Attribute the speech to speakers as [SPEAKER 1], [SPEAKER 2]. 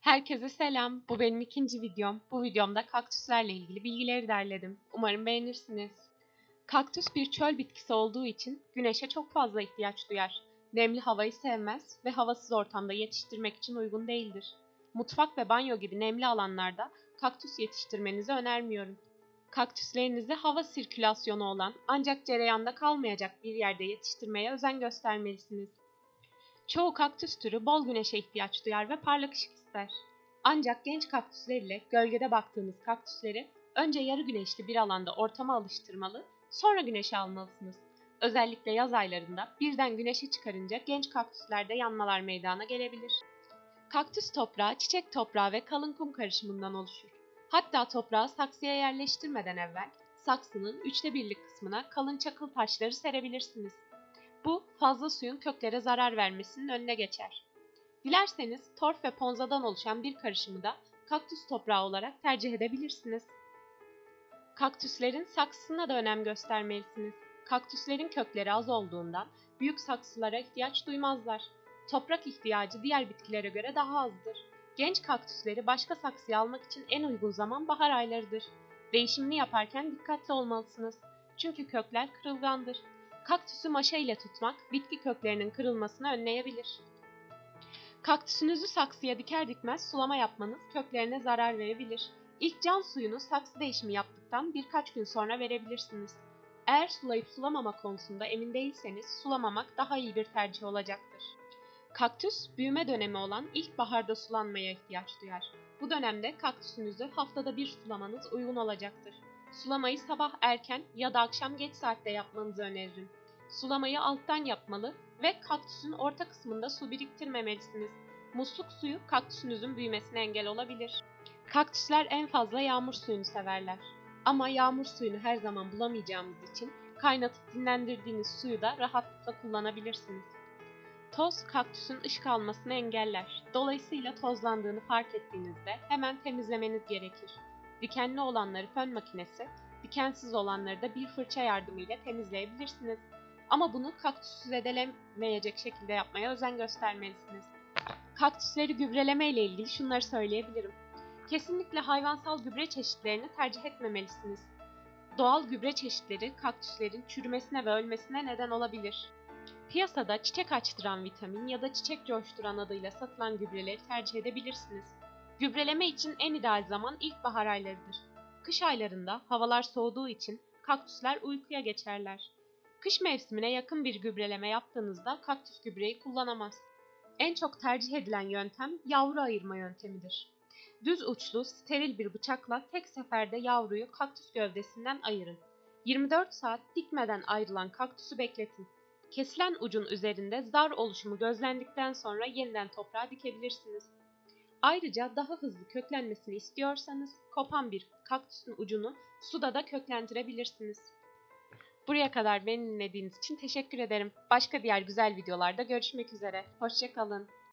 [SPEAKER 1] Herkese selam. Bu benim ikinci videom. Bu videomda kaktüslerle ilgili bilgileri derledim. Umarım beğenirsiniz. Kaktüs bir çöl bitkisi olduğu için güneşe çok fazla ihtiyaç duyar. Nemli havayı sevmez ve havasız ortamda yetiştirmek için uygun değildir. Mutfak ve banyo gibi nemli alanlarda kaktüs yetiştirmenizi önermiyorum. Kaktüslerinizi hava sirkülasyonu olan ancak cereyanda kalmayacak bir yerde yetiştirmeye özen göstermelisiniz. Çoğu kaktüs türü bol güneşe ihtiyaç duyar ve parlak ışık ister. Ancak genç kaktüsler ile gölgede baktığınız kaktüsleri önce yarı güneşli bir alanda ortama alıştırmalı, sonra güneşe almalısınız. Özellikle yaz aylarında birden güneşe çıkarınca genç kaktüslerde yanmalar meydana gelebilir. Kaktüs toprağı çiçek toprağı ve kalın kum karışımından oluşur. Hatta toprağı saksıya yerleştirmeden evvel saksının üçte birlik kısmına kalın çakıl taşları serebilirsiniz. Bu fazla suyun köklere zarar vermesinin önüne geçer. Dilerseniz torf ve ponzadan oluşan bir karışımı da kaktüs toprağı olarak tercih edebilirsiniz. Kaktüslerin saksısına da önem göstermelisiniz. Kaktüslerin kökleri az olduğundan büyük saksılara ihtiyaç duymazlar. Toprak ihtiyacı diğer bitkilere göre daha azdır. Genç kaktüsleri başka saksıya almak için en uygun zaman bahar aylarıdır. Değişimini yaparken dikkatli olmalısınız. Çünkü kökler kırılgandır. Kaktüsü maşa ile tutmak bitki köklerinin kırılmasını önleyebilir. Kaktüsünüzü saksıya diker dikmez sulama yapmanız köklerine zarar verebilir. İlk can suyunu saksı değişimi yaptıktan birkaç gün sonra verebilirsiniz. Eğer sulayıp sulamama konusunda emin değilseniz sulamamak daha iyi bir tercih olacaktır. Kaktüs büyüme dönemi olan ilkbaharda sulanmaya ihtiyaç duyar. Bu dönemde kaktüsünüzü haftada bir sulamanız uygun olacaktır. Sulamayı sabah erken ya da akşam geç saatte yapmanızı öneririm. Sulamayı alttan yapmalı ve kaktüsün orta kısmında su biriktirmemelisiniz. Musluk suyu kaktüsünüzün büyümesine engel olabilir. Kaktüsler en fazla yağmur suyunu severler. Ama yağmur suyunu her zaman bulamayacağımız için kaynatıp dinlendirdiğiniz suyu da rahatlıkla kullanabilirsiniz. Toz kaktüsün ışık almasını engeller. Dolayısıyla tozlandığını fark ettiğinizde hemen temizlemeniz gerekir. Dikenli olanları fön makinesi, dikensiz olanları da bir fırça yardımıyla temizleyebilirsiniz. Ama bunu kaktüsü zedelemeyecek şekilde yapmaya özen göstermelisiniz. Kaktüsleri gübreleme ile ilgili şunları söyleyebilirim. Kesinlikle hayvansal gübre çeşitlerini tercih etmemelisiniz. Doğal gübre çeşitleri kaktüslerin çürümesine ve ölmesine neden olabilir. Piyasada çiçek açtıran vitamin ya da çiçek coşturan adıyla satılan gübreleri tercih edebilirsiniz. Gübreleme için en ideal zaman ilkbahar aylarıdır. Kış aylarında havalar soğuduğu için kaktüsler uykuya geçerler. Kış mevsimine yakın bir gübreleme yaptığınızda kaktüs gübreyi kullanamaz. En çok tercih edilen yöntem yavru ayırma yöntemidir. Düz uçlu, steril bir bıçakla tek seferde yavruyu kaktüs gövdesinden ayırın. 24 saat dikmeden ayrılan kaktüsü bekletin. Kesilen ucun üzerinde zar oluşumu gözlendikten sonra yeniden toprağa dikebilirsiniz. Ayrıca daha hızlı köklenmesini istiyorsanız kopan bir kaktüsün ucunu suda da köklendirebilirsiniz. Buraya kadar beni dinlediğiniz için teşekkür ederim. Başka diğer güzel videolarda görüşmek üzere. Hoşçakalın.